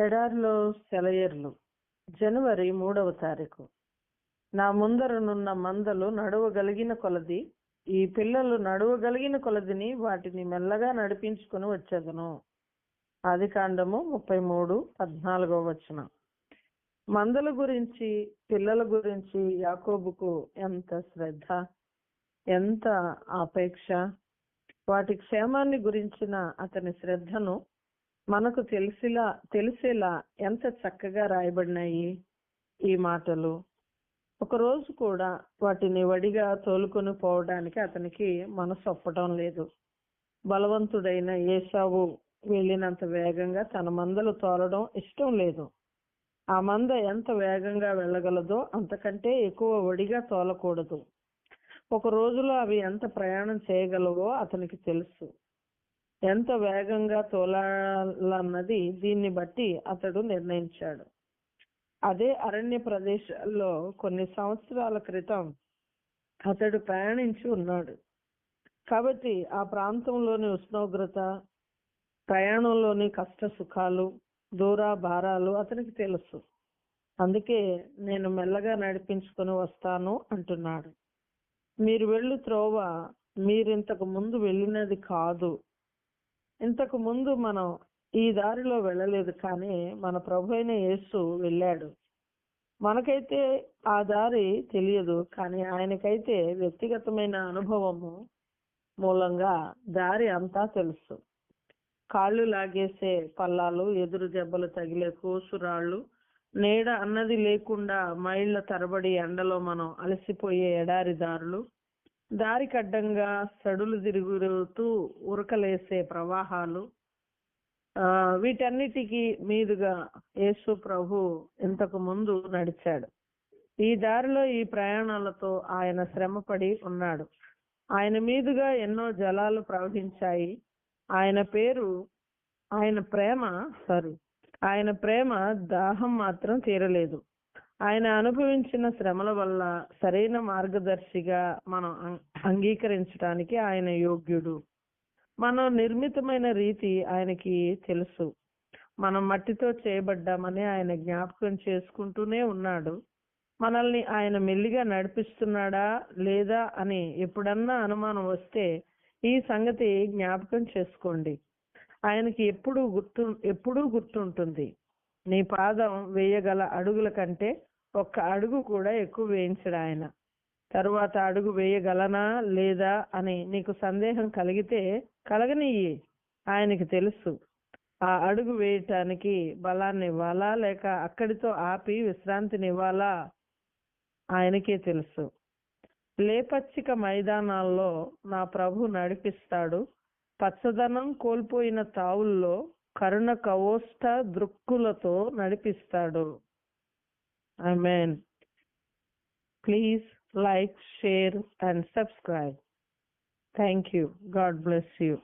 ఎడార్లో సెలయేర్లు. జనవరి మూడవ తారీఖు. నా ముందరనున్న మందలు నడవగలిగిన కొలది ఈ పిల్లలు నడవగలిగిన కొలదిని వాటిని మెల్లగా నడిపించుకుని వచ్చేదను. ఆది కాండము ముప్పై మూడు పద్నాలుగో వచనం. మందల గురించి పిల్లల గురించి యాకోబుకు ఎంత శ్రద్ధ ఎంత ఆపేక్ష? వాటి క్షేమాన్ని గురించిన అతని శ్రద్ధను మనకు తెలిసిలా తెలిసేలా ఎంత చక్కగా రాయబడినాయి ఈ మాటలు. ఒక రోజు కూడా వాటిని వడిగా తోలుకొని పోవడానికి అతనికి మనసు ఒప్పటం లేదు. బలవంతుడైన ఏసావు వెళ్ళినంత వేగంగా తన మందలు తోలడం ఇష్టం లేదు. ఆ మంద ఎంత వేగంగా వెళ్ళగలదో అంతకంటే ఎక్కువ వడిగా తోలకూడదు. ఒక రోజులో అవి ఎంత ప్రయాణం చేయగలవో అతనికి తెలుసు. ఎంత వేగంగా తోలాలన్నది దీన్ని బట్టి అతడు నిర్ణయించాడు. అదే అరణ్య ప్రదేశాల్లో కొన్ని సంవత్సరాల క్రితం అతడు ప్రయాణించి ఉన్నాడు. కాబట్టి ఆ ప్రాంతంలోని ఉష్ణోగ్రత ప్రయాణంలోని కష్ట సుఖాలు దూర భారాలు అతనికి తెలుసు. అందుకే నేను మెల్లగా నడిపించుకొని వస్తాను అంటున్నాడు. మీరు వెళ్ళు త్రోవ మీరింతకు ముందు వెళ్ళినది కాదు. ఇంతకు ముందు మనం ఈ దారిలో వెళ్ళలేదు కానీ మన ప్రభు అయిన యేసు వెళ్ళాడు. మనకైతే ఆ దారి తెలియదు కానీ ఆయనకైతే వ్యక్తిగతమైన అనుభవము మూలంగా దారి అంతా తెలుసు. కాళ్ళు లాగేసే పల్లాలు ఎదురు దెబ్బలు తగిలే కోసురాళ్ళు నీడ అన్నది లేకుండా మైళ్ళ తరబడి ఎండలో మనం అలసిపోయే ఎడారి దారులు దారికి అడ్డంగా సడులు తిరుగుతూ ఉరకలేసే ప్రవాహాలు వీటన్నిటికీ మీదుగా యేసు ప్రభు ఇంతకు ముందు నడిచాడు. ఈ దారిలో ఈ ప్రయాణాలతో ఆయన శ్రమపడి ఉన్నాడు. ఆయన మీదుగా ఎన్నో జలాలు ప్రవహించాయి. ఆయన పేరు ఆయన ప్రేమ సారీ ఆయన ప్రేమ దాహం మాత్రం తీరలేదు. ఆయన అనుభవించిన శ్రమల వల్ల సరైన మార్గదర్శిగా మనం అం- అంగీకరించడానికి ఆయన యోగ్యుడు. మనం నిర్మితమైన రీతి ఆయనకి తెలుసు. మనం మట్టితో చేయబడ్డామని ఆయన జ్ఞాపకం చేసుకుంటూనే ఉన్నాడు. మనల్ని ఆయన మెల్లిగా నడిపిస్తున్నాడా లేదా అని ఎప్పుడన్నా అనుమానం వస్తే ఈ సంగతి జ్ఞాపకం చేసుకోండి. ఆయనకి ఎప్పుడు గుర్తు ఎప్పుడూ గుర్తుంటుంది. నీ పాదం వేయగల అడుగుల కంటే ఒక్క అడుగు కూడా ఎక్కువ వేయించడు ఆయన. తరువాత అడుగు వేయగలనా లేదా అని నీకు సందేహం కలిగితే కలగనియ్యి. ఆయనకి తెలుసు. ఆ అడుగు వేయటానికి బలాన్ని ఇవ్వాలా లేక అక్కడితో ఆపి విశ్రాంతినివ్వాలా ఆయనకే తెలుసు. లేపచ్చిక మైదానాల్లో నా ప్రభు నడిపిస్తాడు. పచ్చదనం కోల్పోయిన తావుల్లో కరుణ కవోష్ట దృక్కులతో నడిపిస్తాడు. I mean please like share and subscribe thank you God bless you